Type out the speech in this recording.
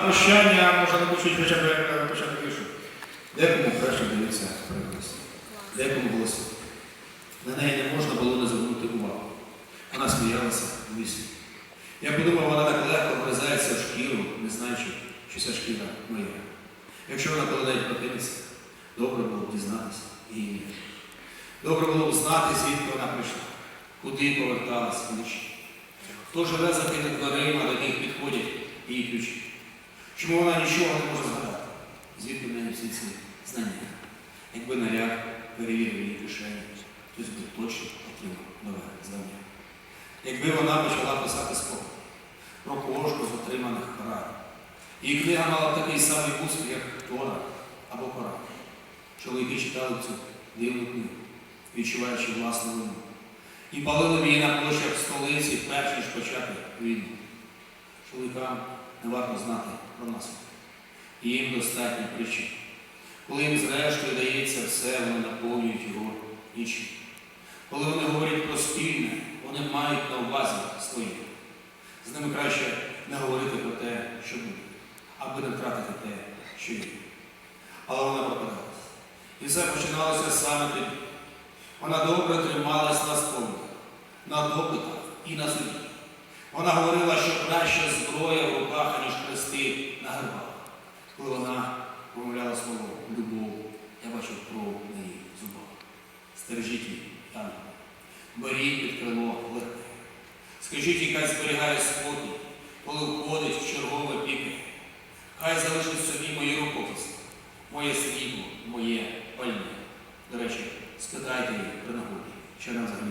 Прощання можна напишіть хоча б е, початок віршу. Декому краще дивитися перекресті. Декому голоси. На неї не можна було не звернути увагу. Вона сміялася в лісі. Я подумав, вона так легко вгризається в шкіру, не знаючи, що ця шкіра моя. Якщо вона коли-небудь прокинеться, добре було б дізнатися її. Добре було б знати, звідки вона прийшла, куди поверталась вночі. Хто живе за тими дверима, до яких підходять її ключі. Чому вона нічого не може згадати? Звідки в неї всі ці знання? Якби наряд перевірив її кишені, хтось би точно отримав нове знання. Якби вона почала писати спогад про кожну з отриманих порад. Її книга мала такий самий успіх, як Тора або Коран. Чоловіки читали цю дивну книгу, відчуваючи власну вину. І палили її на площах столиці, перш ніж почати війну. Чоловікам не варто знати про нас. І їм достатньо причин. Коли їм зрештою дається все, вони наповнюють його нічим. Коли вони говорять про спільне, вони мають на увазі своє. З ними краще не говорити про те, що буде, аби не втратити те, що є. Але вона пропадалась. І все починалося саме тоді. Вона добре трималась на споминах, на допитах і на суді. Вона говорила, що вона промовляла слово любов, я бачу кров на її зубах. Стережіть її, там, Беріть під крило легке. Скажіть, їй, хай зберігає спокій, коли входить в чергове піке. Хай залишить собі мої рукописи, моє срібло, моє пальне. До речі, спитайте її при нагоді, що нам взагалі